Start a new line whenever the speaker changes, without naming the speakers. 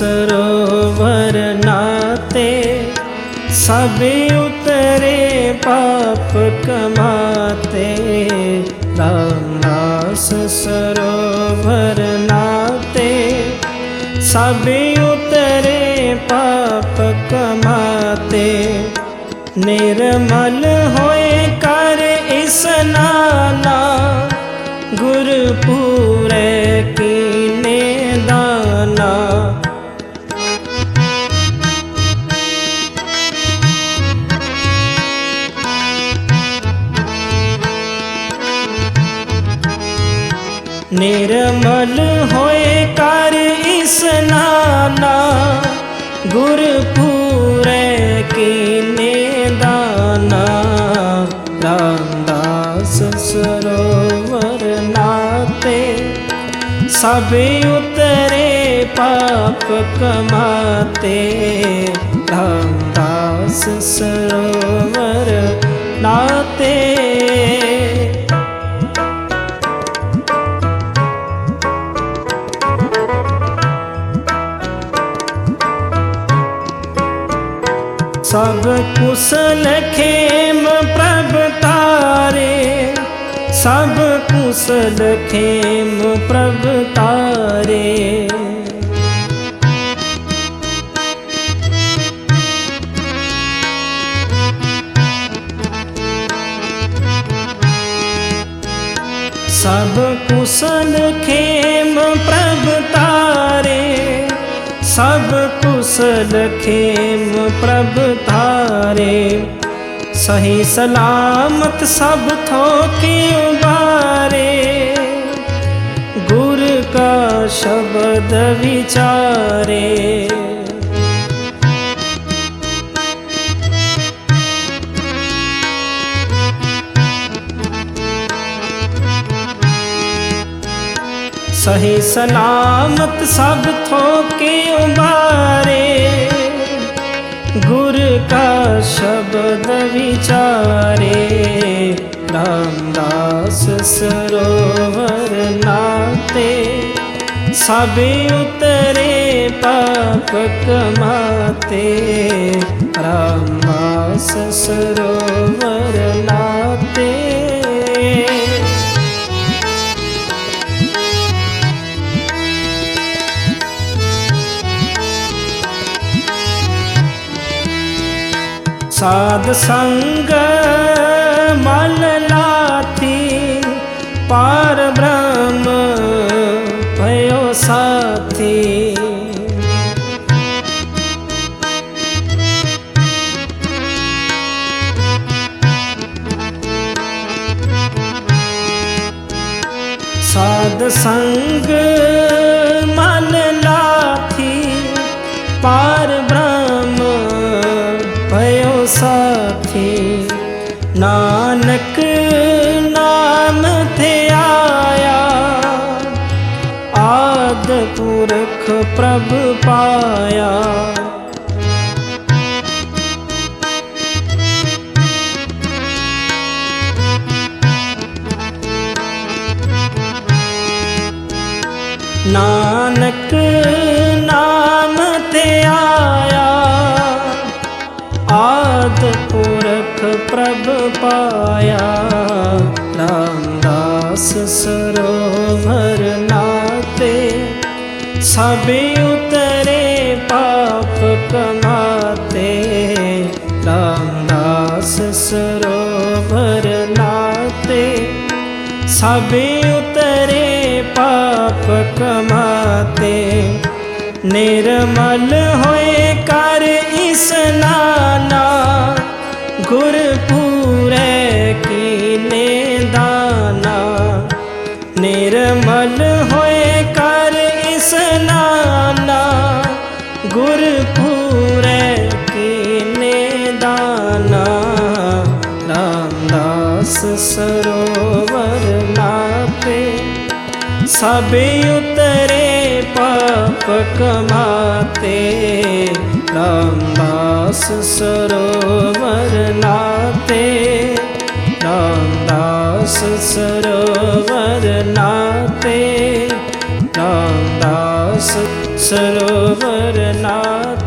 ਸਰੋਵਰ ਨਾਤੇ ਸਭੇ ਉਤਰੇ ਪਾਪ ਕਮਾਤੇ। ਰਾਮਦਾਸ ਸਰੋਵਰ ਨਾਤੇ ਸਭੇ ਉਤਰੇ ਪਾਪ ਕਮਾਤੇ। ਨਿਰਮਲ ਹੋਏ ਕਰ ਇਸਨਾਨਾ ਗੁਰਪੂਰੇ ਕੀਨੇ ਨਿਰਮਲ ਹੋਏ ਕਰ ਇਸਨਾਨਾ ਗੁਰਪੂਰੇ ਕੀਨੇ ਦਾਨਾ। ਰਾਮਦਾਸ ਸਰੋਵਰ ਨਾਤੇ। ਸਭ ਉਤਰੇ ਪਾਪ ਕਮਾਤੇ। ਰਾਮਦਾਸ ਸਰੋਵਰ ਨਾਤੇ। ਸਭ ਕੁਸਲ ਖੇਮ ਪ੍ਰਭ ਤਾਰੇ। ਸਭ ਕੁਸਲ ਖੇਮ ਪ੍ਰਭ ਤਾਰੇ। ਸਭ ਕੁਸਲ ਖੇਮ ਪ੍ਰਭ ਤਾਰੇ। ਸਭ ਕੁਸਲ ਖੇਮ ਪ੍ਰਭ ਤਾਰੇ ਸਹੀ ਸਲਾਮਤ ਸਭ ਥੋਕੇ ਉਬਾਰੇ ਗੁਰ ਕਾ ਸ਼ਬਦ ਵਿਚਾਰੇ। ਸਹੀ ਸਲਾਮਤ ਸਭ ਥੋਕੇ ਉਬਾਰੇ ਗੁਰ ਕਾ ਸ਼ਬਦ ਵਿਚਾਰੇ, ਰਾਮਦਾਸ ਸਰੋਵਰ ਨਾਤੇ। ਸਭੇ ਉਤਰੇ ਪਾਪ ਕਮਾਤੇ ਰਾਮਦਾਸ ਸਰੋਵਰ ਨਾਤੇ। ਸਾਧ ਸੰਗ ਮਲ ਲਾਥੀ ਪਾਰ ਬ੍ਰਹਮ ਭਇਓ ਸਾਥੀ। ਸਾਧ ਸੰਗ ਸਾਥੀ ਨਾਨਕ ਨਾਮ ਤੇ ਆਇਆ। ਆਦ ਪੁਰਖ ਪ੍ਰਭ ਪਾਇਆ। ਨਾਨਕ ਪ੍ਰਭ ਪਾਇਆ ਰਾਮਦਾਸ ਸਰੋਵਰ ਨਾਤੇ ਸਭੇ ਉਤਰੇ ਪਾਪ ਕਮਾਤੇ। ਰਾਮਦਾਸ ਸਰੋਵਰ ਨਾਤੇ ਸਭੇ ਉਤਰੇ ਪਾਪ ਕਮਾਤੇ। ਨਿਰਮਲ ਹੋਏ ਕਰ ਇਸਨਾਨਾ ਗੁਰਪੂਰੇ ਕੀਨੇ ਦਾਨਾ। ਨਿਰਮਲ ਹੋਏ ਕਰ ਇਸਨਾਨਾ ਗੁਰ ਪੂਰੈ ਕੀਨੇ ਦਾਨਾ। ਰਾਮਦਾਸ ਸਰੋਵਰ ਨਾਪੇ। ਸਭੇ ਉਤਰੇ ਪਾਪ ਕਮਾਤੇ ਰਾਮਦਾਸ ਸਰੋਵਰ ਨਾਤੇ। ਰਾਮਦਾਸ ਸਰੋਵਰ ਨਾਤੇ ਰਾਮਦਾਸ ਸਰੋਵਰ ਨਾਤੇ।